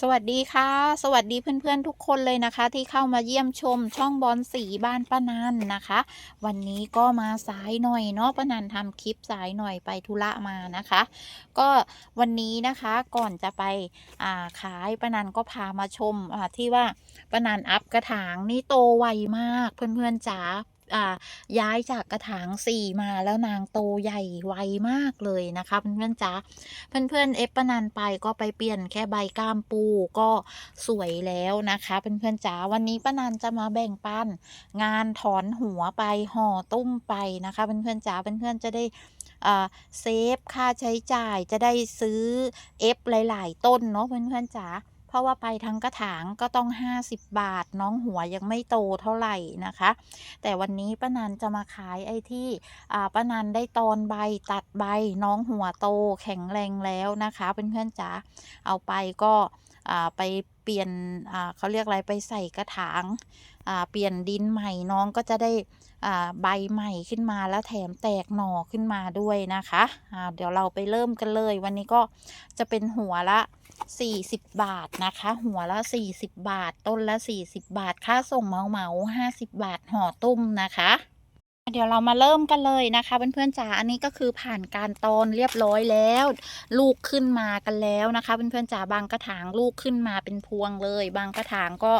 สวัสดีค่ะ สวัสดีเพื่อนๆทุกคนเลยนะคะ ที่เข้ามาเยี่ยมชมช่องบอลสีบ้านป้านันนะคะ วันนี้ก็มาสายหน่อยเนาะป้านันทำคลิปสายหน่อยไปธุระมานะคะ ก็วันนี้นะคะก่อนจะไปาขายป้านันก็พามาชมที่ว่าป้านันอัพกระถางนี่โตไวมากเพื่อนๆจ๋า ย้ายจากกระถางสี่มาแล้วนางโตใหญ่ไวมากเลยนะคะเพื่อนๆจ๋าเพื่อนๆเอฟปนันไปก็ไปเปลี่ยนแค่ใบก้ามปูก็สวยแล้วนะคะเพื่อนๆจ๋าวันนี้ปนันจะมาแบ่งปันงานถอนหัวไปห่อตุ้มไปนะคะเพื่อนๆจ๋าเพื่อนๆจะได้เซฟค่าใช้จ่ายจะได้ซื้อเอฟหลาย ๆ ต้นเนาะเพื่อนๆจ๋า เพราะว่าไปทั้งกระถางก็ต้อง 50 บาท น้องหัวยังไม่โตเท่าไหร่นะคะ แต่วันนี้ป้านันจะมาขายไอ้ที่ป้านันได้ตอนใบตัดใบน้องหัวโตแข็งแรงแล้วนะคะเพื่อนๆจ๋าเอาไปก็ไปเปลี่ยนเขาเรียกอะไรไปใส่กระถางเปลี่ยนดินใหม่น้องก็จะได้ใบใหม่ขึ้นมาแล้วแถมแตกหน่อขึ้นมาด้วยนะคะเดี๋ยวเราไปเริ่มกันเลย วันนี้ก็จะเป็นหัวละ 40บาทนะคะ หัวละ40บาท ต้นละ40บาท ค่าส่งเมาเหมาสิบบาทห่อตุ้มนะคะ เดี๋ยวเรามาเริ่มกันเลยนะคะเพื่อนๆจ๋าอันนี้ก็คือผ่านการตอนเรียบร้อยแล้ว ลูกขึ้นมากันแล้วนะคะเพื่อนๆจ๋าบางกระถางลูกขึ้นมาเป็นพวงเลย บางกระถางก็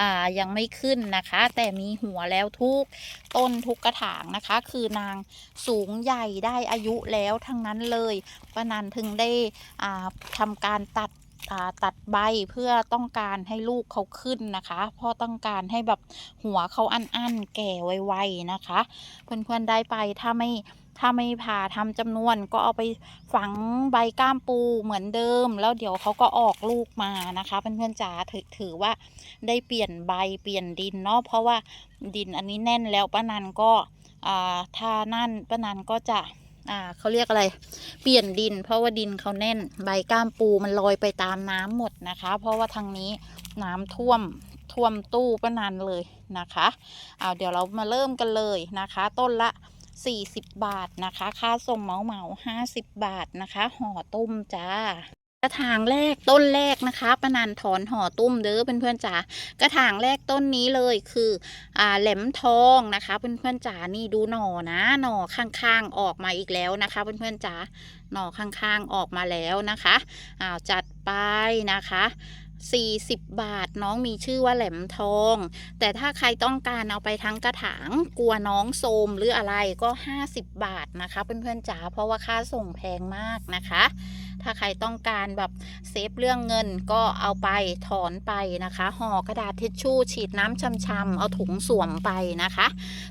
อ่ายังไม่ขึ้นนะคะ แต่มีหัวแล้วทุกต้นทุกกระถางนะคะ คือนางสูงใหญ่ได้อายุแล้วทั้งนั้นเลยป้านันถึงได้อ่าทำการตัด ตัดใบเพื่อต้องการให้ลูกเขาขึ้นนะคะเพราะต้องการให้แบบหัวเขาอั้นๆแก่ไวๆนะคะ เพื่อนๆได้ไปถ้าไม่ถ้าไม่ผ่าทำจำนวนก็เอาไปฝังใบก้ามปูเหมือนเดิม แล้วเดี๋ยวเขาก็ออกลูกมานะคะเพื่อนๆจ๋าถือถือว่าได้เปลี่ยนใบเปลี่ยนดินเนาะเพราะว่าดินอันนี้แน่นแล้วป้านันก็อ่าถ้านั่นป้านันก็จะ อ่าเขาเรียกอะไร เปลี่ยนดิน เพราะว่าดินเขาแน่น ใบก้ามปูมันลอยไปตามน้ำหมดนะคะ เพราะว่าทางนี้น้ำท่วมท่วมตู้ประนันเลยนะคะเอาเดี๋ยวเรามาเริ่มกันเลยนะคะ ต้นละ 40 บาทนะคะ ค่าส่งเหมาเหมา50 บาทนะคะห่อตุ้มจ้า ระถางแรกต้นแรกนะคะป้านันถอนห่อตุ้มเด้อเพื่อนๆจ๋ากระถางแรกต้นนี้เลยคืออ่าแหลมทองนะคะเพื่อนๆจ๋านี่ดูหน่อนะหน่อข้างๆออกมาอีกแล้วนะคะเพื่อนๆจ๋าหน่อข้างๆออกมาแล้วนะคะอ้าวจัดไปนะคะ40 บาทน้องมีชื่อว่าแหลมทอง แต่ถ้าใครต้องการเอาไปทั้งกระถางกลัวน้องโทมหรืออะไรก็ 50 บาทนะคะเพื่อนๆจ๋าเพราะว่าค่าส่งแพงมากนะคะ ถ้าใครต้องการแบบเซฟเรื่องเงินก็เอาไปถอนไปนะคะห่อกระดาษทิชชู่ฉีดน้ำช่ำๆเอาถุงสวมไปนะคะ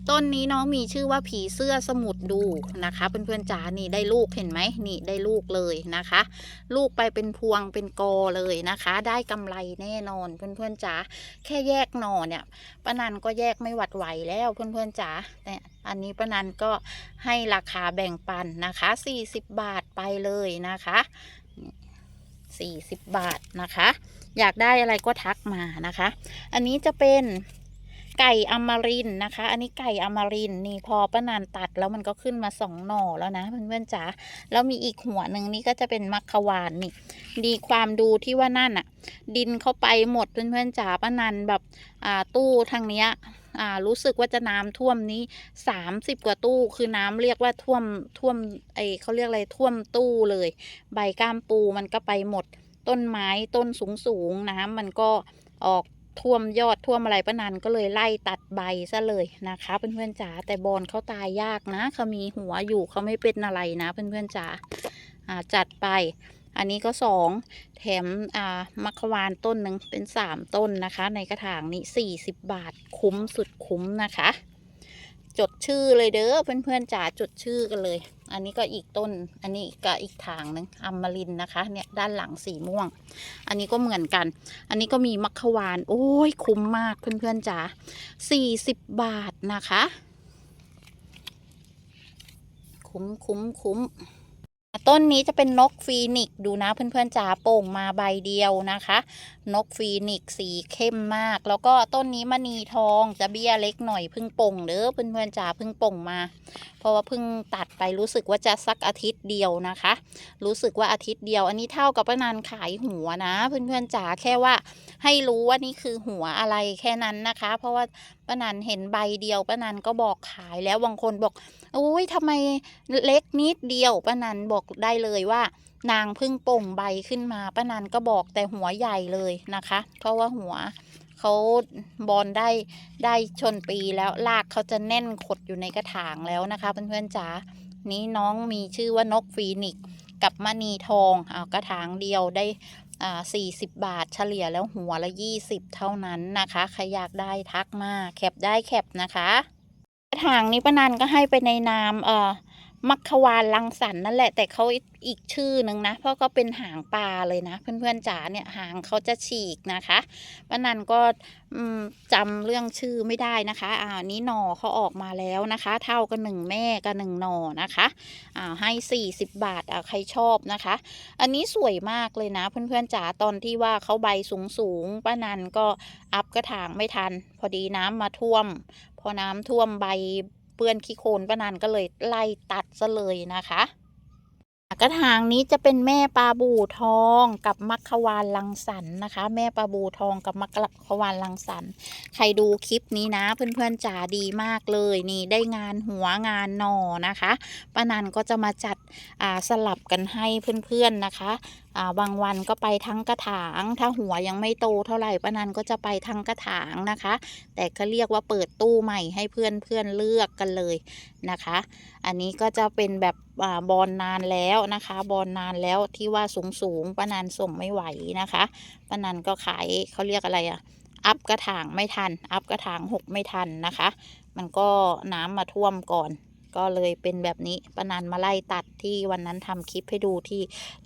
ต้นนี้น้องมีชื่อว่าผีเสื้อสมุดดูนะคะเพื่อนๆจ๋านี่ได้ลูกเห็นไหมนี่ได้ลูกเลยนะคะ ลูกไปเป็นพวงเป็นกอเลยนะคะ ได้กำไรแน่นอนเพื่อนๆจ๋าแค่แยกหน่อเนี่ยป้านันก็แยกไม่หวัดไหวแล้วเพื่อนๆจ๋าเนี่ย อันนี้ป้านันก็ให้ราคาแบ่งปันนะคะ 40 บาทไปเลยนะคะ 40 บาทนะคะ อยากได้อะไรก็ทักมานะคะ อันนี้จะเป็น ไก่อมรินนะคะ อันนี้ไก่อมรินนี่พอป้านานตัดแล้วมันก็ขึ้นมาสองหน่อแล้วนะเพื่อนๆจ๋าแล้วมีอีกหัวหนึ่งนี่ก็จะเป็นมัคควานนี่ ดีความดูที่ว่านั่นอะดินเข้าไปหมดเพื่อนๆจ๋าป้านันแบบอ่าตู้ทางเนี้ยอ่ารู้สึกว่าจะน้ำท่วมนี้สามสิบกว่าตู้คือน้ำเรียกว่าท่วมท่วมไอเขาเรียกอะไรท่วมตู้เลย ใบก้ามปูมันก็ไปหมด ต้นไม้ต้นสูงสูงๆน้ำมันก็ออก ท่วมยอดท่วมอะไรป้านันก็เลยไล่ตัดใบซะเลยนะคะ เพื่อนๆจ๋าแต่บอลเขาตายยากนะเขามีหัวอยู่เขาไม่เป็นอะไรนะเพื่อนๆจ๋าอ่าจัดไป อันนี้ก็สองแถมอ่ามัคควานต้นหนึ่งเป็นสามต้นนะคะ ในกระถางนี้สี่สิบบาทคุ้มสุดคุ้มนะคะ จดชื่อเลยเด้อเพื่อนๆจ๋าจดชื่อกันเลย อันนี้ก็อีกต้น อันนี้ก็อีกทางหนึ่งอัมมารินนะคะ เนี่ยด้านหลังสีม่วง อันนี้ก็เหมือนกัน อันนี้ก็มีมัคควาน โอ้ยคุ้มมากเพื่อนๆจ๋าสี่สิบบาทนะคะ คุ้มคุ้มคุ้ม ต้นนี้จะเป็นนกฟีนิกดูนะเพื่อนๆจ๋าโป่งมาใบเดียวนะคะ นกฟีนิกสีเข้มมาก แล้วก็ต้นนี้มณีทองจะเบี้ยเล็กหน่อยพึ่งป่งเด้อเพื่อนๆจ๋าพึ่งป่งมา เพราะว่าพิ่งตัดไปรู้สึกว่าจะสักอาทิตย์เดียวนะคะ รู้สึกว่าอาทิตย์เดียว อันนี้เท่ากับป้านานขายหัวนะ เพื่อนๆจ๋าแค่ว่าให้รู้ว่านี่คือหัวอะไรแค่นั้นนะคะ เพราะว่าป้านันเห็นใบเดียวป้านันก็บอกขายแล้วบางคนบอก โอ้ยทำไมเล็กนิดเดียวป้านันบอกได้เลยว่า นางพึ่งป่งใบขึ้นมาป้านันก็บอกแต่หัวใหญ่เลยนะคะ เพราะว่าหัวเขาบอลได้ได้ชนปีแล้วรากเขาจะแน่นขดอยู่ในกระถางแล้วนะคะเพื่อนๆจ๋านี้น้องมีชื่อว่านกฟีนิกกับมณีทองเอากระถางเดียวได้อ่า40บาทเฉลี่ยแล้วหัวละ20เท่านั้นนะคะ ใครอยากได้ทักมา แคปได้แคปนะคะ ระถางนี้ป้านันก็ให้ไปในนามเอ่อ มัคควานลังสรรค์นั่นแหละ แต่เขาอีกชื่อหนึ่งนะ เพราะเขาเป็นหางปลาเลยนะ เพื่อนๆจ๋าเนี่ยหางเขาจะฉีกนะคะป้านันก็อืมจำเรื่องชื่อไม่ได้นะคะอ่านี้หน่อเขาออกมาแล้วนะคะ เท่ากันหนึ่งแม่กับหนึ่งหน่อนะคะอ่าให้40บบาทอ่าใครชอบนะคะ อันนี้สวยมากเลยนะ เพื่อนๆจ๋าตอนที่ว่าเขาใบสูงๆป้านันก็อัพกระถางไม่ทัน พอดีน้ำมาท่วม พอน้ำท่วมใบ เปื้อนขี้โคลนป้านันก็เลยไล่ตัดซะเลยนะคะ กระถางนี้จะเป็นแม่ปลาบูทองกับมัคควานลังสรรค์นะคะ แม่ปลาบูทองกับมัคควานลังสรรค์ใครดูคลิปนี้นะ เพื่อนๆจ๋าดีมากเลยนี่ได้งานหัวงานหนอนะคะป้านันก็จะมาจัดสลับกันให้เพื่อนๆนะคะาบางวันก็ไปทั้งกระถาง ถ้าหัวยังไม่โตเท่าไหร่ป้านันก็จะไปทั้งกระถางนะคะ แต่ก็เรียกว่าเปิดตู้ใหม่ให้เพื่อนๆเลือกกันเลยนะคะ อันนี้ก็จะเป็นแบบ บอลนานแล้วนะคะ บอลนานแล้วที่ว่าสูงสูงๆป้านันส่งไม่ไหวนะคะป้านันก็ขายเขาเรียกอะไรอะอัพกระถางไม่ทัน อัพกระถางหกไม่ทันนะคะ มันก็น้ำมาท่วมก่อนก็เลยเป็นแบบนี้ป้านันมาไล่ตัดที่วันนั้นทำคลิปให้ดูที่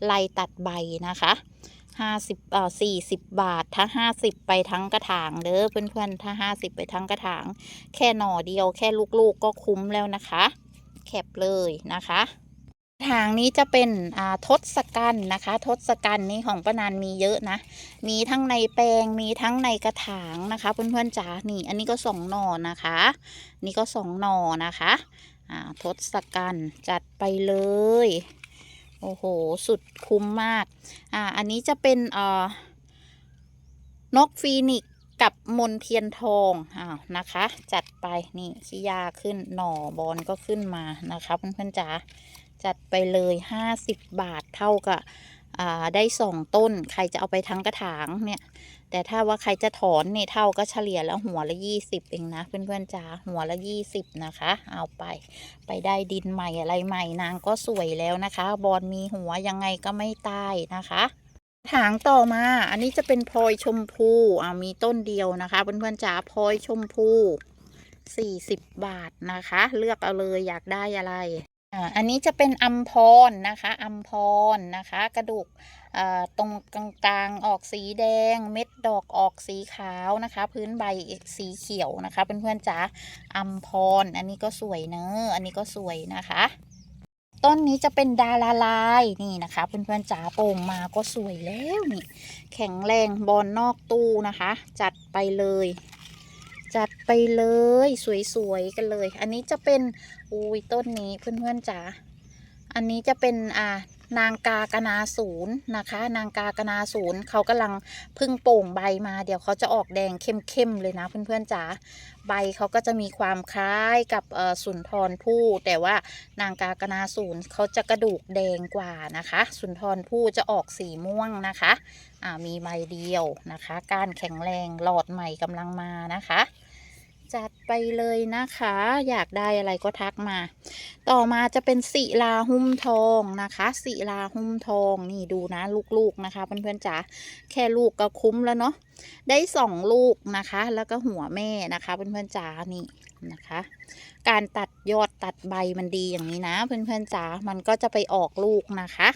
ไล่ตัดใบนะคะห้าสิบเอ่อสี่สิบบาท ถ้าห้าสิบไปทั้งกระถางเด้อเพื่อนๆถ้าห้าสิบไปทั้งกระถาง แค่หน่อเดียวแค่ลูกๆก็คุ้มแล้วนะคะ แคปเลยนะคะ ทางนี้จะเป็นทศกัณฐ์นะคะ ทศกัณฐ์นี้ของป้านันมีเยอะนะ มีทั้งในแปลงมีทั้งในกระถางนะคะเพื่อนๆจ๋านี่ อันนี้ก็สองหน่อนะคะ นี่ก็สองหน่อนะคะทศกัณฐ์จัดไปเลยโอ้โห สุดคุ้มมาก อ่า อันนี้จะเป็นเอ่อนกฟีนิกซ์ กับมนเทียนทองอ้าวนะคะ จัดไปนี่ขี้ยาขึ้นหน่อบอลก็ขึ้นมานะคะเพื่อนๆจ๋าจัดไปเลยห้าสิบบาทเท่ากับอ่าได้สองต้น ใครจะเอาไปทั้งกระถางเนี่ย แต่ถ้าว่าใครจะถอนเนี่ยเท่าก็เฉลี่ยแล้วหัวละยี่สิบเองนะ เพื่อนๆจ๋าหัวละยี่สิบนะคะ เอาไป ไปได้ดินใหม่อะไรใหม่นางก็สวยแล้วนะคะ บอลมีหัวยังไงก็ไม่ตายนะคะ ถางต่อมา อันนี้จะเป็นพลอยชมพูอ่ามีต้นเดียวนะคะเพื่อนๆจ๋าพลอยชมพูสี่สิบบาทนะคะ เลือกเอาเลยอยากได้อะไรอ่าอันนี้จะเป็นอัมพรนะคะอัมพรนะคะ กระดูกอ่าตรงกลางๆออกสีแดง เม็ดดอกออกสีขาวนะคะ พื้นใบสีเขียวนะคะเพื่อนๆจ๋าอัมพรอันนี้ก็สวยเนอะอันนี้ก็สวยนะคะ ต้นนี้จะเป็นดาราลายนี่นะคะเพื่อนๆจ๋าโป่งมาก็สวยแล้วนี่ แข็งแรงบอลนอกตู้นะคะ จัดไปเลย จัดไปเลย สวยๆกันเลย อันนี้จะเป็นอุ้ยต้นนี้เพื่อนๆจ๋าอันนี้จะเป็นอ่า นางกากนาศูนย์นะคะ นางกากนาศูนย์เขากำลังพึ่งโป่งใบมา เดี๋ยวเขาจะออกแดงเข้มๆเลยนะเพื่อนๆจ๋าใบเขาก็จะมีความคล้ายกับสุนทรภู่แต่ว่านางกากนาศูนย์เขาจะกระดูกแดงกว่านะคะ สุนทรภู่จะออกสีม่วงนะคะอ่ามีใบเดียวนะคะ กานแข็งแรงหลอดใหม่กำลังมานะคะ จัดไปเลยนะคะ อยากได้อะไรก็ทักมา ต่อมาจะเป็นศิลาหุ้มทองนะคะศิลาหุ้มทองนี่ดูนะลูกๆนะคะเพื่อนๆจ๋าแค่ลูกก็คุ้มแล้วเนาะได้สองลูกนะคะ แล้วก็หัวแม่นะคะเพื่อนๆจ๋านี่นะคะ การตัดยอดตัดใบมันดีอย่างนี้นะ เพื่อนๆจ๋ามันก็จะไปออกลูกนะคะ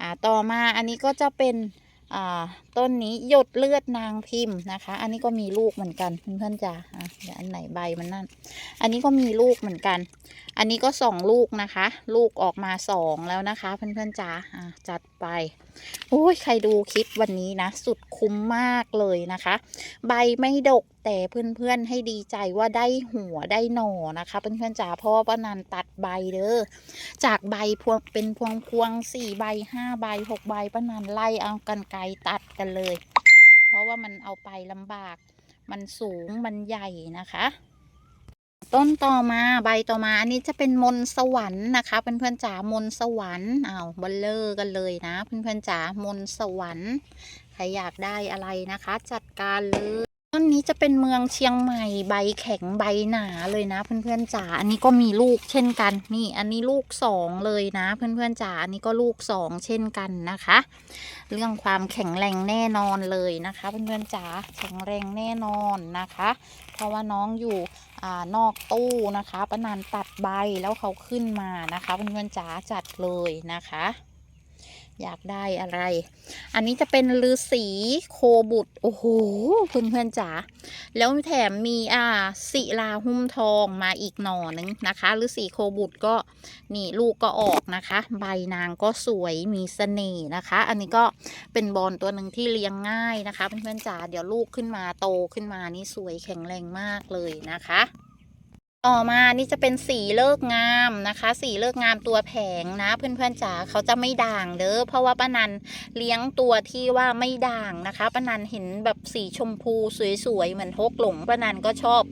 อ่าต่อมาอันนี้ก็จะเป็น ต้นนี้หยดเลือดนางพิมพ์นะคะ อันนี้ก็มีลูกเหมือนกันเพื่อนๆจ๋าอะเดี๋ยวอันไหนใบมันนั่น อันนี้ก็มีลูกเหมือนกัน อันนี้ก็สองลูกนะคะ ลูกออกมาสองแล้วนะคะ เพื่อนๆจ๋าอะจัดไปโอ้ยใครดูคลิปวันนี้นะ สุดคุ้มมากเลยนะคะ ใบไม่ดกแต่เพื่อนๆให้ดีใจว่าได้หัวได้หน่อนะคะเพื่อนๆจ๋าเพราะว่าป้านันตัดใบเด้อจากใบพวงเป็นพวงพวงสี่ใบห้าใบหกใบป้านันไล่เอากันไกรตัดกันเลย เพราะว่ามันเอาไปลำบาก มันสูงมันใหญ่นะคะ ต้นต่อมาใบต่อมาอันนี้จะเป็นมนสวรรค์นะคะเพื่อนๆจ๋ามนสวรรค์อ้าวบลเลอร์กันเลยนะเพื่อนๆจ๋ามนสวรรค์ใครอยากได้อะไรนะคะ จัดการเลยต้นนี้จะเป็นเมืองเชียงใหม่ใบแข็งใบหนาเลยนะ เพื่อนๆจ๋าอันนี้ก็มีลูกเช่นกันนี่ อันนี้ลูกสองเลยนะ เพื่อนๆจ๋าอันนี้ก็ลูกสองเช่นกันนะคะ เรื่องความแข็งแรงแน่นอนเลยนะคะ เพื่อนๆจ๋าแข็งแรงแน่นอนนะคะ เพราะว่าน้องอยู่อนอกตู้นะคะป้านานตัดใบแล้วเขาขึ้นมานะคะเพื่อนๆจ๋าจัดเลยนะคะ อยากได้อะไร อันนี้จะเป็นฤาษีโคบุตรโอ้โหเพื่อนๆจ๋าแล้วแถมมีอ่าศิลาหุ้มทองมาอีกหน่อนึงนะคะฤาษีโคบุตรก็นี่ลูกก็ออกนะคะ ใบนางก็สวยมีเสน่ห์นะคะ อันนี้ก็เป็นบอลตัวหนึ่งที่เลี้ยงง่ายนะคะเพื่อนๆจ๋าเดี๋ยวลูกขึ้นมาโตขึ้นมานี่สวยแข็งแรงมากเลยนะคะ ต่อมานี่จะเป็นสีเลิกงามนะคะ สีเลิกงามตัวแผงนะ เพื่อนๆจ๋าเขาจะไม่ด่างเด้อเพราะว่าป้านันเลี้ยงตัวที่ว่าไม่ด่างนะคะป้านันเห็นแบบสีชมพูสวยๆเหมือนฮกหลงป้านันก็ชอบ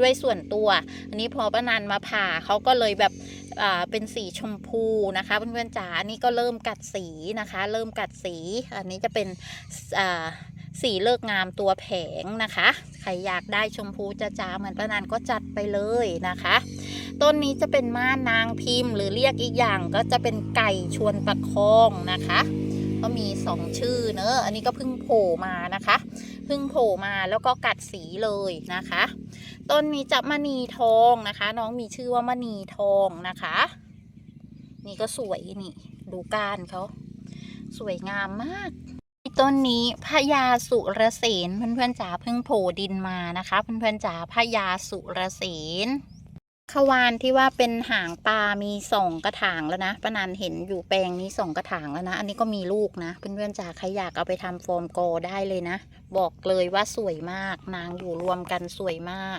ด้วยส่วนตัว อันนี้พอป้านันมาผ่าเขาก็เลยแบบอ่าเป็นสีชมพูนะคะเพื่อนๆจ๋าอันนี้ก็เริ่มกัดสีนะคะ เริ่มกัดสี อันนี้จะเป็นอ่า สีเลิกงามตัวแผงนะคะ ใครอยากได้ชมพูจ้าๆเหมือนป้านันก็จัดไปเลยนะคะ ต้นนี้จะเป็นม่านนางพิมพ์ หรือเรียกอีกอย่างก็จะเป็นไก่ชวนตะคองนะคะ ก็มีสองชื่อเนอะอันนี้ก็เพิ่งโผล่มานะคะเพิ่งโผล่มาแล้วก็กัดสีเลยนะคะ ต้นนี้จะมณีทองนะคะ น้องมีชื่อว่ามณีทองนะคะ นี่ก็สวยนี่ดูก้านเขาสวยงามมาก ต้นนี้พญาสุรเสนเพื่อนๆจ๋าเพิ่งโผล่ดินมานะคะ เพื่อนๆจ๋าพญาสุรเสนขวานที่ว่าเป็นหางปลา มีสองกระถางแล้วนะป้านันเห็นอยู่แปลงนี้สองกระถางแล้วนะ อันนี้ก็มีลูกนะ เพื่อนๆจ๋าใครอยากเอาไปทำโฟมโกได้เลยนะ บอกเลยว่าสวยมาก นางอยู่รวมกันสวยมาก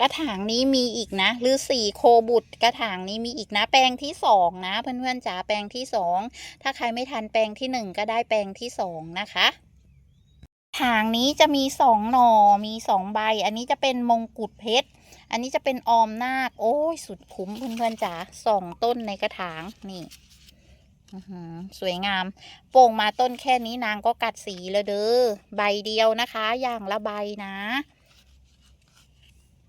กระถางนี้มีอีกนะหรือสี่โคบุตรกระถางนี้มีอีกนะ แปลงที่สองนะ เพื่อนๆจ๋าแปลงที่สองถ้าใครไม่ทันแปลงที่หนึ่งก็ได้แปลงที่สองนะคะถางนี้จะมีสองหน่อมีสองใบ อันนี้จะเป็นมงกุฎเพชร อันนี้จะเป็นออมนาค โอ้ยสุดคุ้มเพื่อนๆจ๋าสองต้นในกระถางนี่สวยงาม โป่งมาต้นแค่นี้นางก็กัดสีแล้วเด้อ ใบเดียวนะคะ อย่างละใบนะ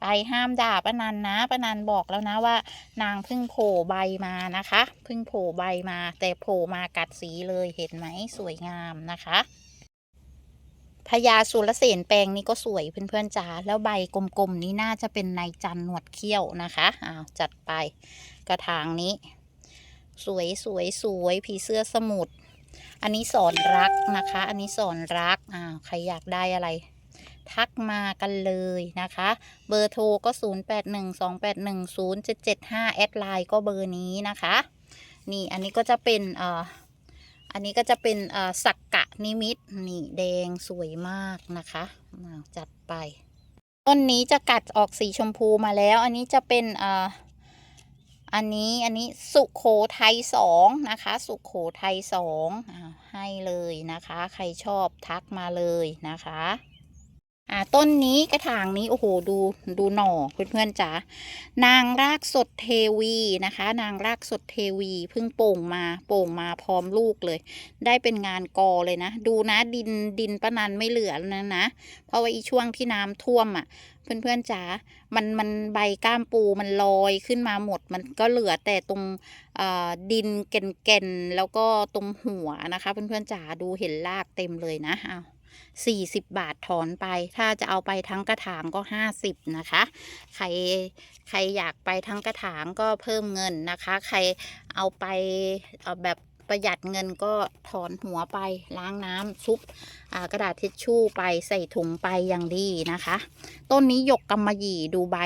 ไปห้ามด่าป้านันนะป้านันบอกแล้วนะว่า นางเพิ่งโผล่ใบมานะคะเพิ่งโผล่ใบมา แต่โผล่มากัดสีเลยเห็นไหมสวยงามนะคะพญาสุรเสนแปลงนี้ก็สวยเพื่อนๆจ๋าแล้วใบกลมๆนี้น่าจะเป็นนายจันหนวดเขี้ยวนะคะอ้าวจัดไปกระถางนี้ สวยสวยสวยผีเสื้อสมุทรอันนี้สอนรักนะคะ อันนี้สอนรักอ้าวใครอยากได้อะไร ทักมากันเลยนะคะ เบอร์โทรก็ 0812810775 แอดไลน์ก็เบอร์นี้นะคะ นี่อันนี้ก็จะเป็นเอ่ออันนี้ก็จะเป็นเอ่อสักกะนิมิตนี่แดงสวยมากนะคะอ้าจัดไปต้นนี้จะกัดออกสีชมพูมาแล้ว อันนี้จะเป็นเอ่ออันนี้อันนี้สุโขทัยสองนะคะ สุโขทัยสองอ้าให้เลยนะคะ ใครชอบทักมาเลยนะคะ ต้นนี้กระถางนี้โอ้โหดูดูหน่อเพื่อนๆจ๋านางรากสดเทวีนะคะ นางรากสดเทวีเพิ่งโป่งมาโป่งมาพร้อมลูกเลย ได้เป็นงานกอเลยนะ ดูนะดินดินปะนันไม่เหลือแล้วนะ เพราะว่าอีช่วงที่น้ำท่วมอะ่ะ เพื่อนๆจ๋ามันมันใบก้ามปูมันลอยขึ้นมาหมดมันก็เหลือแต่ตรงดินเก่นๆแล้วก็ตรงหัวนะคะ เพื่อนๆจ๋าดูเห็นรากเต็มเลยนะอา สี่สิบบาทถอนไป ถ้าจะเอาไปทั้งกระถางก็ห้าสิบนะคะ ใครใครอยากไปทั้งกระถางก็เพิ่มเงินนะคะ ใครเอาไปเอาแบบประหยัดเงินก็ถอนหัวไปล้างน้ำซุปกระดาษทิชชู่ไปใส่ถุงไปอย่างดีนะคะ ต้นนี้หยกกำมะหยี่ดูใบ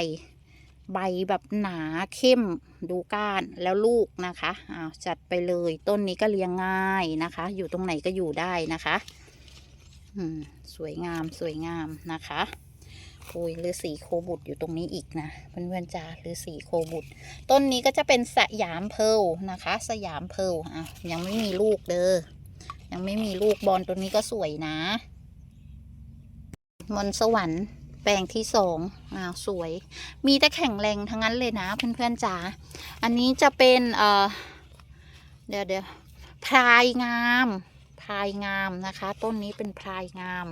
ใบแบบหนาเข้มดูก้านแล้วลูกนะคะอ้าวจัดไปเลยต้นนี้ก็เลี้ยงง่ายนะคะ อยู่ตรงไหนก็อยู่ได้นะคะ สวยงามสวยงามนะคะโอ้ยฤาษีโคบุตรอยู่ตรงนี้อีกนะเพื่อนๆจ้าฤาษีโคบุตร ต้นนี้ก็จะเป็นสยามเพลนะคะ สยามเพลอะยังไม่มีลูกเด้อยังไม่มีลูกบอลตัวนี้ก็สวยนะ มนสวรรค์แปลงที่สองอ้าวสวย มีแต่แข็งแรงทั้งนั้นเลยนะเพื่อนๆจ๋าอันนี้จะเป็นเอ่อเดี๋ยวเดี๋ยวพลายงาม พลายงามนะคะ ต้นนี้เป็นพลายงาม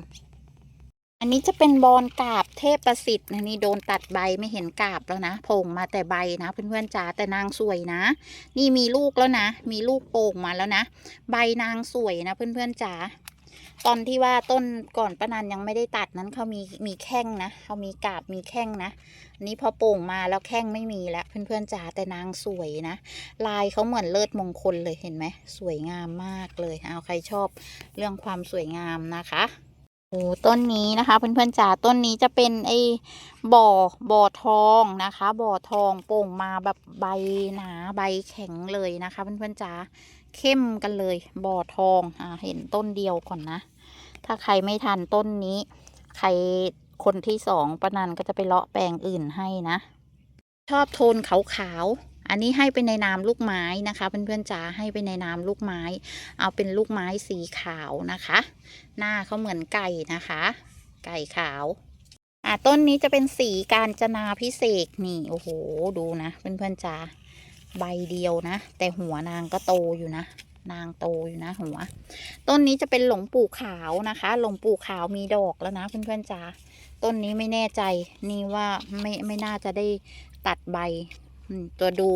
อันนี้จะเป็นบอนกาบเทพประสิทธิ์นะนี่โดนตัดใบไม่เห็นกาบแล้วนะโผล่มาแต่ใบนะเพื่อนๆจ๋าแต่นางสวยนะ นี่มีลูกแล้วนะ มีลูกโป่งมาแล้วนะ ใบนางสวยนะเพื่อนๆจ๋า ตอนที่ว่าต้นก่อนป้านันยังไม่ได้ตัดนั้นเขามีมีแข้งนะเขามีกาบมีแข้งนะอันนี้พอโป่งมาแล้วแข้งไม่มีแล้วเพื่อนๆจ๋าแต่นางสวยนะ ลายเขาเหมือนเลิศมงคลเลยเห็นไหมสวยงามมากเลยเอาใครชอบเรื่องความสวยงามนะคะโอ้ต้นนี้นะคะเพื่อนๆจ๋าต้นนี้จะเป็นไอ้บ่อบ่อทองนะคะ บ่อทองโป่งมาแบบใบหนาใบแข็งเลยนะคะเพื่อนๆจ๋า เข้มกันเลย บ่อทองอ่าเห็นต้นเดียวก่อนนะ ถ้าใครไม่ทันต้นนี้ ใครคนที่สองปะนันก็จะไปเลาะแปลงอื่นให้นะ ชอบโทนขาวๆ อันนี้ให้ไปในนามลูกไม้นะคะเพื่อนๆจ๋าให้ไปในนามลูกไม้ เอาเป็นลูกไม้สีขาวนะคะ หน้าเขาเหมือนไก่นะคะ ไก่ขาวอะต้นนี้จะเป็นสีการจนาพิเศษนี่โอ้โหดูนะเพื่อนๆจ๋า ใบเดียวนะ แต่หัวนางก็โตอยู่นะ นางโตอยู่นะ หัว ต้นนี้จะเป็นหลงปู่ขาวนะคะ หลงปู่ขาวมีดอกแล้วนะเพื่อนๆจ้าต้นนี้ไม่แน่ใจนี่ว่าไม่ไม่น่าจะได้ตัดใบตัวดู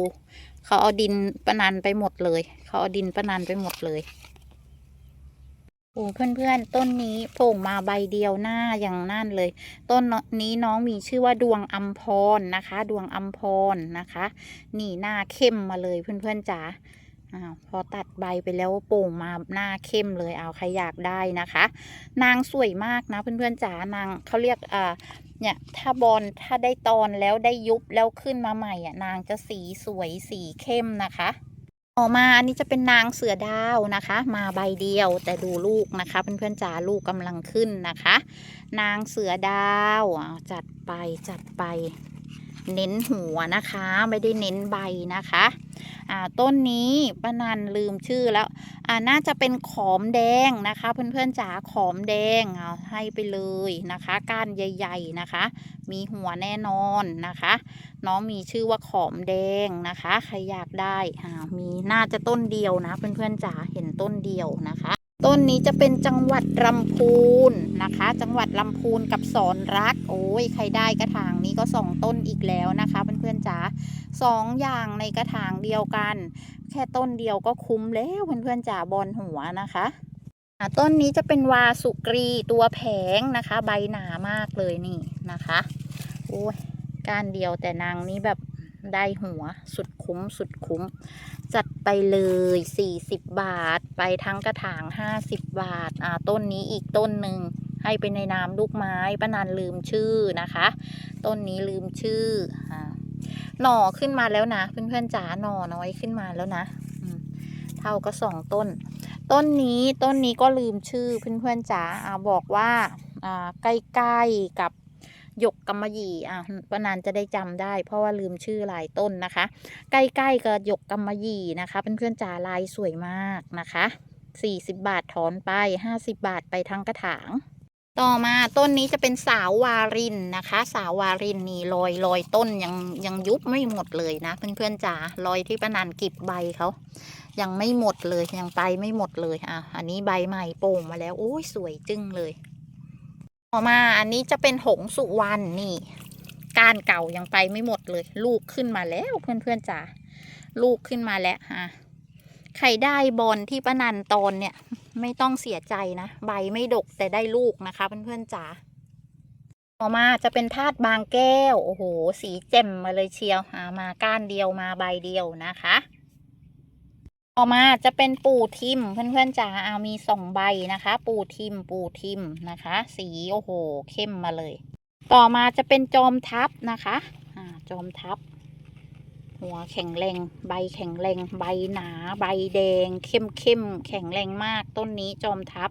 เขาเอาดินประนันไปหมดเลย เขาเอาดินประนันไปหมดเลย อ้เพื่อนๆ ต้นนี้โผล่มาใบเดียวหน้าอย่างนั่นเลย ต้นนี้น้องมีชื่อว่าดวงอัมพรนะคะ ดวงอัมพรนะคะ นี่หน้าเข้มมาเลยเพื่อนๆจ๋าอ้าวพอตัดใบไปแล้วโป่งมาหน้าเข้มเลยเอาใครอยากได้นะคะ นางสวยมากนะเพื่อนๆจ๋านางเขาเรียกอ่าเนี่ยถ้าบอลถ้าได้ตอนแล้วได้ยุบแล้วขึ้นมาใหม่อะนางจะสีสวยสีเข้มนะคะ ต่อมาอันนี้จะเป็นนางเสือดาวนะคะ มาใบเดียวแต่ดูลูกนะคะเพื่อนๆจ๋าลูกกำลังขึ้นนะคะ นางเสือดาวจัดไปจัดไป เน้นหัวนะคะ ไม่ได้เน้นใบนะคะอ่าต้นนี้ป้านันลืมชื่อแล้วอ่าน่าจะเป็นขอมแดงนะคะ เพื่อนๆจ๋าขอมแดงเอาให้ไปเลยนะคะ ก้านใหญ่ ๆนะคะ มีหัวแน่นอนนะคะ น้องมีชื่อว่าขอมแดงนะคะ ใครอยากได้อ่ามีน่าจะต้นเดียวนะ เพื่อนๆจ๋าเห็นต้นเดียวนะคะ ต้นนี้จะเป็นจังหวัดลำพูนนะคะ จังหวัดลำพูนกับสอนรัก โอ้ยใครได้กระถางนี้ก็สองต้นอีกแล้วนะคะเพื่อนๆจ๋าสองอย่างในกระถางเดียวกัน แค่ต้นเดียวก็คุ้มแล้วเพื่อนๆจ๋าบอลหัวนะคะอะ ต้นนี้จะเป็นวาสุกรีตัวแผงนะคะ ใบหนามากเลยนี่นะคะโอ้ยก้านเดียวแต่นางนี้แบบได้หัวสุดคุ้มสุดคุ้ม จัดไปเลย 40 บาท ไปทั้งกระถาง 50 บาทอ่าต้นนี้อีกต้นหนึ่งให้ไปในนามลูกไม้ป้านันลืมชื่อนะคะ ต้นนี้ลืมชื่ออ่าหน่อขึ้นมาแล้วนะ เพื่อนๆจ๋าหน่อน้อยขึ้นมาแล้วนะเท่าก็สองต้น ต้นนี้ต้นนี้ก็ลืมชื่อเพื่อนๆจ๋าอ่าบอกว่าอ่าใกล้ๆกับหยกกำมะหยี่อ่าป้านันจะได้จำได้ เพราะว่าลืมชื่อหลายต้นนะคะ ใกล้ๆกับหยกกำมะหยี่นะคะเพื่อนๆจ๋าลายสวยมากนะคะ40บาทถอนไป50บาทไปทั้งกระถาง ต่อมาต้นนี้จะเป็นสาววารินนะคะ สาววารินนี่ลอยลอยต้นยังยังยุบไม่หมดเลยนะ เพื่อนๆจ๋าลอยที่ประนันกิบใบเขายังไม่หมดเลยยังไปไม่หมดเลยอะอันนี้ใบใหม่โป่งมาแล้วโอ้ยสวยจึ้งเลย ต่อมาอันนี้จะเป็นหงสุวรรณนี่ก้านเก่ายังไปไม่หมดเลย ลูกขึ้นมาแล้วเพื่อนๆจ๋าลูกขึ้นมาแล้วฮะใครได้บอลที่ป้านันตอนเนี่ย ไม่ต้องเสียใจนะ ใบไม่ดกแต่ได้ลูกนะคะเพื่อนๆจ๋าต่อมาจะเป็นธาตุบางแก้ว โอ้โห สีแจ่มมาเลยเชียวามาก้านเดียวมาใบเดียวนะคะ ต่อมาจะเป็นปูทิมเพื่อนๆจ๋าเอามีสองใบนะคะ ปูทิมปูทิมนะคะ สีโอ้โหเข้มมาเลย ต่อมาจะเป็นจอมทัพนะคะอ่าจอมทัพหัวแข็งแรงใบแข็งแรงใบหนาใบแดง เข้มเข้มแข็งแรงมากต้นนี้จอมทัพ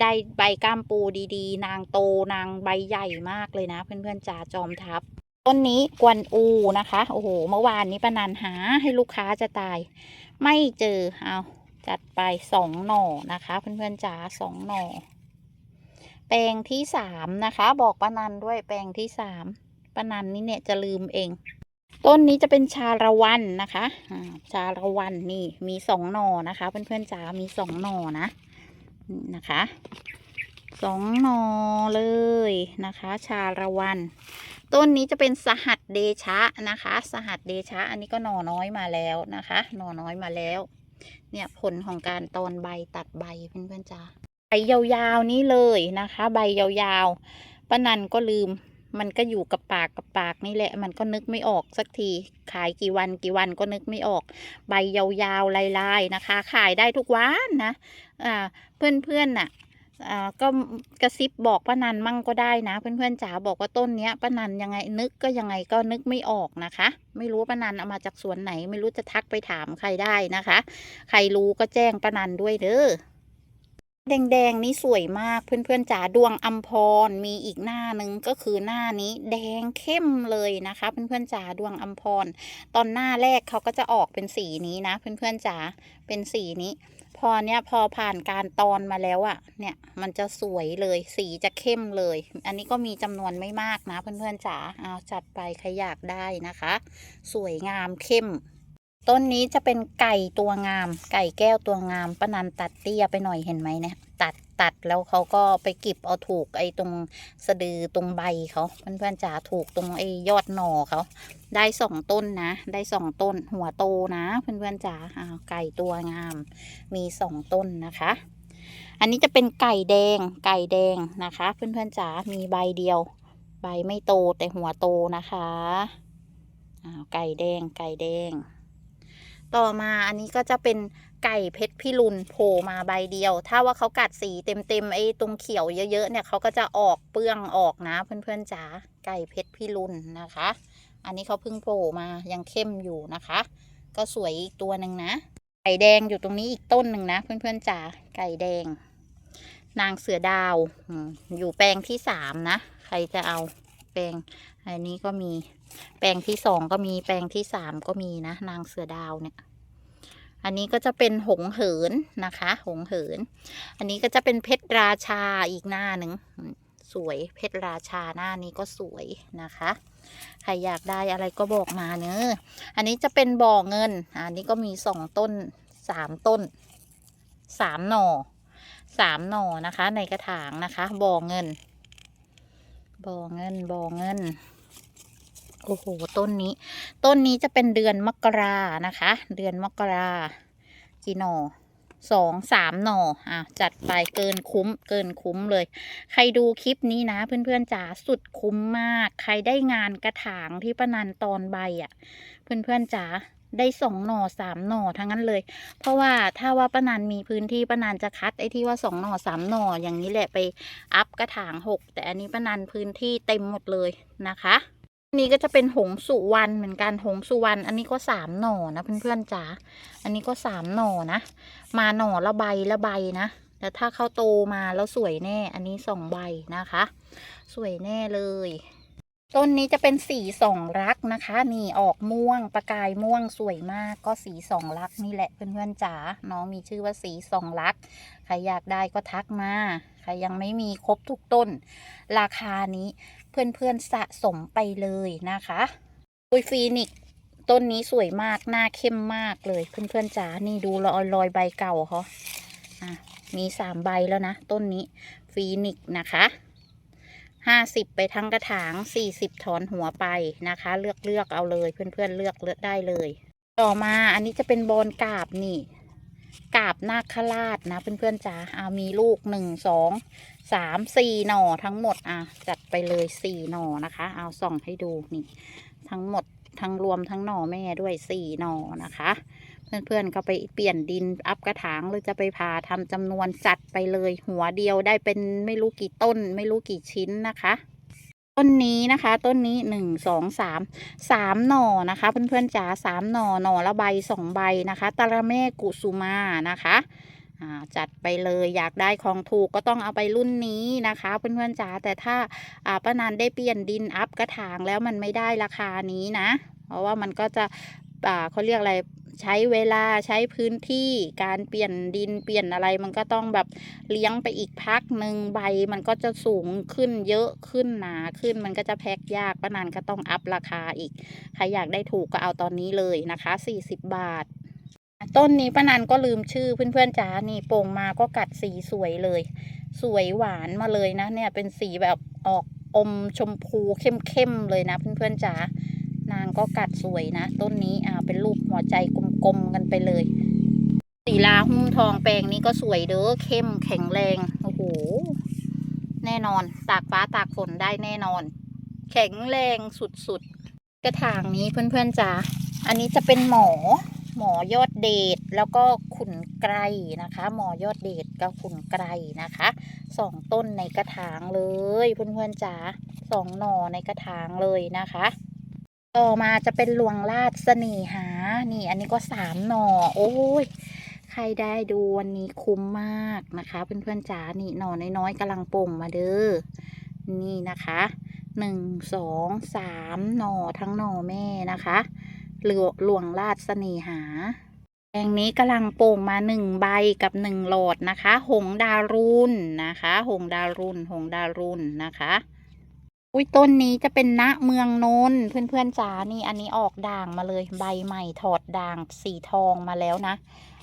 ได้ใบก้ามปูดีๆ นางโตนางใบใหญ่มากเลยนะ เพื่อนๆจ๋าจอมทัพต้นนี้กวนอูนะคะโอ้โหเมื่อวานนี้ปนันหาให้ลูกค้าจะตาย ไม่เจอเอาจัดไปสองหน่อนะคะเพื่อนๆจ๋าสองหน่อแปลงที่สามนะคะ บอกป้านันด้วยแปลงที่สามป้านันนี่เนี่ยจะลืมเอง ต้นนี้จะเป็นชาละวันนะคะชาละวันนี่มีสองหน่อนะคะ เพื่อนๆจ๋ามีสองหน่อนะนี่นะคะสองหน่อเลยนะคะ ชาละวัน ต้นนี้จะเป็นสหัสเดชะนะคะ สหัสเดชะ อันนี้ก็หน่อน้อยมาแล้วนะคะ หน่อน้อยมาแล้ว เนี่ยผลของการตอนใบตัดใบเพื่อนๆจ้าใบยาวๆนี้เลยนะคะ ใบยาวๆป้านันก็ลืม มันก็อยู่กับปากกับปากนี่แหละ มันก็นึกไม่ออกสักที ขายกี่วันกี่วันก็นึกไม่ออก ใบยาวๆลายๆนะคะ ขายได้ทุกวันนะอ่าเพื่อนๆน่ะ ก็กระซิบบอกป้านันมั่งก็ได้นะ เพื่อนๆจ๋าบอกว่าต้นเนี้ยป้านันยังไงนึกก็ยังไงก็นึกไม่ออกนะคะ ไม่รู้ป้านันเอามาจากสวนไหน ไม่รู้จะทักไปถามใครได้นะคะ ใครรู้ก็แจ้งป้านันด้วยเด้อแดงๆ นี่สวยมากเพื่อนๆจ๋าดวงอัมพรมีอีกหน้านึงก็คือหน้านี้แดงเข้มเลยนะคะเพื่อนๆจ๋าดวงอัมพรตอนหน้าแรกเขาก็จะออกเป็นสีนี้นะ เพื่อนๆจ๋าเป็นสีนี้ พอเนี้ยพอผ่านการตอนมาแล้วอะ่ะ เนี่ยมันจะสวยเลยสีจะเข้มเลย อันนี้ก็มีจำนวนไม่มากนะ เพื่อนๆจ๋าเอาจัดไปใครอยากได้นะคะ สวยงามเข้ม ต้นนี้จะเป็นไก่ตัวงาม ไก่แก้วตัวงามป้านันตัดเตี้ยไปหน่อยเห็นไหมเนี่ย ตัดตัดแล้วเขาก็ไปเก็บเอาถูกไอ้ตรงสะดือตรงใบเขาเพื่อนๆจ๋าถูกตรงไอ้ยอดหน่อเขา ได้สองต้นนะ ได้สองต้น หัวโตนะเพื่อนๆจ๋าอ้าวไก่ตัวงาม มีสองต้นนะคะ อันนี้จะเป็นไก่แดง ไก่แดงนะคะ เพื่อนๆจ๋า มีใบเดียว ใบไม่โตแต่หัวโตนะคะอ้าวไก่แดง ไก่แดง ต่อมาอันนี้ก็จะเป็นไก่เพชรพิรุณโผล่มาใบเดียว ถ้าว่าเขากัดสีเต็มๆไอ้ตรงเขียวเยอะๆเนี่ยเขาก็จะออกเปลืองออกนะเพื่อนๆจ๋า ไก่เพชรพิรุณนะคะ อันนี้เขาเพิ่งโผล่มายังเข้มอยู่นะคะ ก็สวยอีกตัวหนึ่งนะ ไก่แดงอยู่ตรงนี้อีกต้นหนึ่งนะ เพื่อนๆจ๋าไก่แดง นางเสือดาวอยู่แปลงที่สามนะ ใครจะเอาแปลงอันนี้ก็มีแปลงที่สองก็มีแปลงที่สามก็มีนะ นางเสือดาวเนี่ย อันนี้ก็จะเป็นหงเหินนะคะ หงเหิน อันนี้ก็จะเป็นเพชรราชาอีกหน้าหนึ่ง สวย เพชรราชาหน้านี้ก็สวยนะคะ ใครอยากได้อะไรก็บอกมาเนอะอันนี้จะเป็นบ่อเงิน อันนี้ก็มีสองต้นสามต้นสามหน่อสามหน่อนะคะ ในกระถางนะคะบ่อเงินบ่อเงินบ่อเงินโอ้โห ต้นนี้ ต้นนี้จะเป็นเดือนมกรานะคะ เดือนมกรากี่หน่อ สองสามหน่ออะจัดไปเกินคุ้มเกินคุ้มเลย ใครดูคลิปนี้นะ เพื่อนๆจ๋าสุดคุ้มมาก ใครได้งานกระถางที่ป้านันตอนใบอะ่ะ เพื่อนๆจ๋าได้สองหน่อสามหน่อทั้งนั้นเลย เพราะว่าถ้าว่าป้านันมีพื้นที่ป้านันจะคัดไอ้ที่ว่าสองหน่อสามหน่ออย่างนี้แหละไปอัพกระถางหกแต่อันนี้ป้านันพื้นที่เต็มหมดเลยนะคะ นนี้ก็จะเป็นหงสุวรรณเหมือนกันหงสุวรรณอันนี้ก็สามหน่อนะเพื่อนๆจ๋าอันนี้ก็สามหน่อนะ มาหน่อละใบละใบนะแต่ถ้าเขาโตมาแล้วสวยแน่ อันนี้สองใบนะคะ สวยแน่เลยต้นนี้จะเป็นสีสองรักนะคะนี่ออกม่วงประกายม่วงสวยมากก็สีสองรักนี่แหละเพื่อนๆจ๋าน้องมีชื่อว่าสีสองรักใครอยากได้ก็ทักมา ครยังไม่มีครบทุกต้น ราคานี้เพื่อนๆสะสมไปเลยนะคะอุยฟีนิกต้นนี้สวยมากหน้าเข้มมากเลยเพื่อนๆจ๋านี่ดูรอยรอยใบเก่าเขาอะมีสามใบแล้วนะ ต้นนี้ฟีนิกนะคะห้าสิบไปทั้งกระถางสี่สิบถอนหัวไปนะคะ เลือกเลือกเอาเลยเพื่อนๆเลือกเลือกได้เลย ต่อมาอันนี้จะเป็นบอลกาบนี่ กาบนาคราชนะ เพื่อนๆจ๋าเอามีลูกหนึ่งสองสามสี่หน่อทั้งหมดอะจัดไปเลยสี่หน่อนะคะ เอาส่องให้ดูนี่ทั้งหมดทั้งรวมทั้งหน่อแม่ด้วยสี่หน่อนะคะ เพื่อนๆก็ไปเปลี่ยนดินอัพกระถางหรือจะไปผ่าทำจำนวนจัดไปเลย หัวเดียวได้เป็นไม่รู้กี่ต้น ไม่รู้กี่ชิ้นนะคะ ต้นนี้นะคะ ต้นนี้หนึ่งสองสามสามหน่อนะคะ เพื่อนๆจ๋าสามหน่อหน่อละใบสองใบนะคะตะระเมกุสุมานะคะจัดไปเลยอยากได้ของถูกก็ต้องเอาไปรุ่นนี้นะคะ เพื่อนๆจ๋าแต่ถ้าอ่าป้านันได้เปลี่ยนดินอัพกระถางแล้วมันไม่ได้ราคานี้นะ เพราะว่ามันก็จะอ่าเขาเรียกอะไร ใช้เวลาใช้พื้นที่การเปลี่ยนดินเปลี่ยนอะไร มันก็ต้องแบบเลี้ยงไปอีกพักหนึ่งใบ มันก็จะสูงขึ้นเยอะขึ้นหนาขึ้นมันก็จะแพ็คยากป้านันก็ต้องอัพราคาอีกใครอยากได้ถูกก็เอาตอนนี้เลยนะคะ 40 บาท ต้นนี้ป้านันก็ลืมชื่อเพื่อนๆจ๋านี่โป่งมาก็กัดสีสวยเลย สวยหวานมาเลยนะเนี่ยเป็นสีแบบออกอมชมพูเข้มๆเลยนะเพื่อนๆจ๋า นางก็กัดสวยนะ ต้นนี้อ่าเป็นรูปหัวใจกลมๆกันไปเลย สีลาหุ้มทองแปลงนี้ก็สวยเด้อเข้มแข็งแรงโอ้โหแน่นอนตากฟ้าตากฝนได้แน่นอน แข็งแรงสุดๆ กระถางนี้เพื่อนๆจ๋าอันนี้จะเป็นหมอหมอยอดเดชแล้วก็ขุนไกรนะคะ หมอยอดเดชกับขุนไกรนะคะสองต้นในกระถางเลยเพื่อนๆจ๋าสองหน่อในกระถางเลยนะคะ ต่อมาจะเป็นหลวงราชเสน่หา นี่อันนี้ก็สามหน่อ โอ้ย ใครได้ดูวันนี้คุ้มมากนะคะ เพื่อนๆจ๋า นี่หน่อน้อยๆกำลังโป่งมาเด้อ นี่นะคะหนึ่งสองสามหน่อทั้งหน่อแม่นะคะหลวหลวงราชเสน่หาแปลงนี้กำลังโป่งมาหนึ่งใบกับหนึ่งหลอดนะคะ หงดารุนนะคะ หงดารุนหงดารุนนะคะ อุ้ยต้นนี้จะเป็นณเมืองนนท์เพื่อนๆจ๋านี่อันนี้ออกด่างมาเลยใบใหม่ถอดด่างสีทองมาแล้วนะ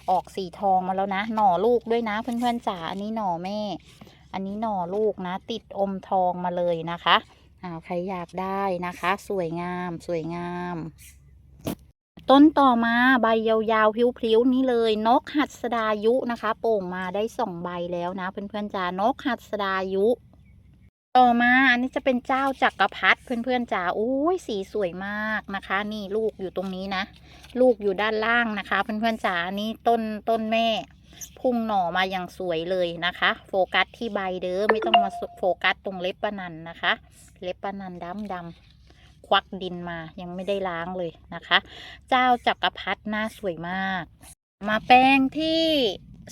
ออกสีทองมาแล้วนะ หน่อลูกด้วยนะ เพื่อนๆจ๋าอันนี้หน่อแม่ อันนี้หน่อลูกนะ ติดอมทองมาเลยนะคะอ่าใครอยากได้นะคะ สวยงามสวยงาม ต้นต่อมาใบยาวๆพลิ้วๆนี่เลยนกหัดสดายุนะคะ โป่งมาได้สองใบแล้วนะ เพื่อนๆจ๋านกหัดสดายุ ต่อมาอันนี้จะเป็นเจ้าจักรพรรดิเพื่อนๆจ๋าโอ้ยสีสวยมากนะคะ นี่ลูกอยู่ตรงนี้นะ ลูกอยู่ด้านล่างนะคะ เพื่อนๆจ๋านนี้ต้นต้นแม่ พุ่งหน่อมาอย่างสวยเลยนะคะ โฟกัสที่ใบเด้อไม่ต้องมาโฟกัสตรงเล็บปะนันนะคะ เล็บปะนันดำดำควักดินมายังไม่ได้ล้างเลยนะคะ เจ้าจักรพรรดิหน้าสวยมาก มาแปลงที่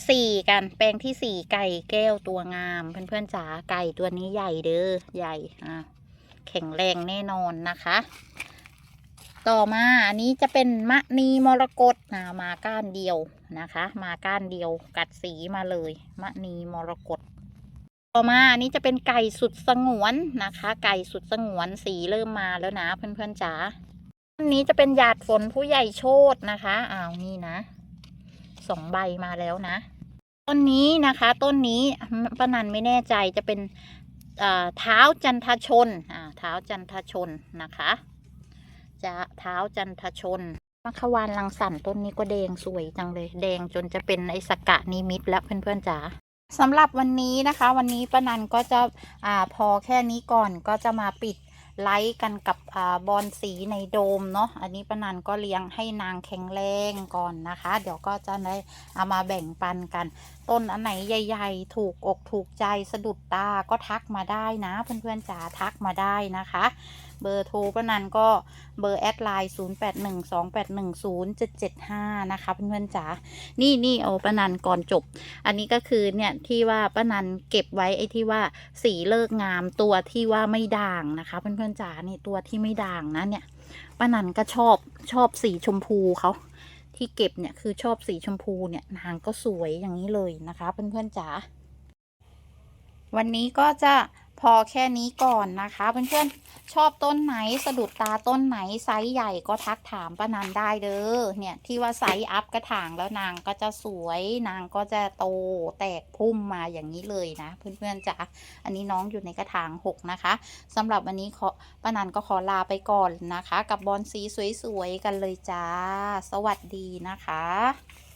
สี่กัน แปลงที่สี่ไก่แก้วตัวงาม เพื่อนๆจ๋าไก่ตัวนี้ใหญ่เด้อใหญ่อะแข็งแรงแน่นอนนะคะ ต่อมาอันนี้จะเป็นมะนีมรกตนะมาก้านเดียวนะคะ มาก้านเดียวกัดสีมาเลย มะนีมรกตต่อมาอันนี้จะเป็นไก่สุดสงวนนะคะ ไก่สุดสงวนสีเริ่มมาแล้วนะเพื่อนๆจ๋าอันนี้จะเป็นหยาดฝนผู้ใหญ่โชตนะคะอ้าวนี่นะ สองใบมาแล้วนะ ต้นนี้นะคะ ต้นนี้ป้านันไม่แน่ใจจะเป็นเอ่อท้าจันทชนอ่าเท้าจันทชนนะคะ จะเท้าจันทชนมัขวานลังสันต้นนี้ก็แดงสวยจังเลย แดงจนจะเป็นไอสกะนิมิตแล้วเพื่อนๆจ๋าสำหรับวันนี้นะคะ วันนี้ป้านันก็จะอ่าพอแค่นี้ก่อนก็จะมาปิด ไลฟ์กันกับอบอลสีในโดมเนาะอันนี้ป้านันก็เลี้ยงให้นางแข็งแรงก่อนนะคะ เดี๋ยวก็จะได้เอามาแบ่งปันกัน ต้นอันไหนใหญ่ ๆ ถูกอกถูกใจสะดุดตาก็ทักมาได้นะ เพื่อนๆจ๋าทักมาได้นะคะ เบอร์โทรป้านันก็เบอร์แอดไลน์0812810775 นะคะเพื่อนๆจ๋า นี่นี่เอาป้านันก่อนจบ อันนี้ก็คือเนี่ยที่ว่าป้านันเก็บไว้ไอ้ที่ว่าสีเลิกงามตัวที่ว่าไม่ด่างนะคะเพื่อนๆจ๋านี่ตัวที่ไม่ด่างนะเนี่ยป้านันก็ชอบชอบสีชมพูเขาที่เก็บเนี่ยคือชอบสีชมพูเนี่ยนางก็สวยอย่างนี้เลยนะคะเพื่อนๆจ๋าวันนี้ก็จะ พอแค่นี้ก่อนนะคะ เพื่อนๆชอบต้นไหนสะดุดตาต้นไหนไซส์ใหญ่ก็ทักถามป้านันได้เด้อเนี่ยที่ว่าไซส์อัพกระถางแล้วนางก็จะสวยนางก็จะโตแตกพุ่มมาอย่างนี้เลยนะ เพื่อนๆจ๋าอันนี้น้องอยู่ในกระถางหกนะคะสำหรับวันนี้ขอป้านันก็ขอลาไปก่อนนะคะ กับบอลสีสวยๆกันเลยจ้า สวัสดีนะคะ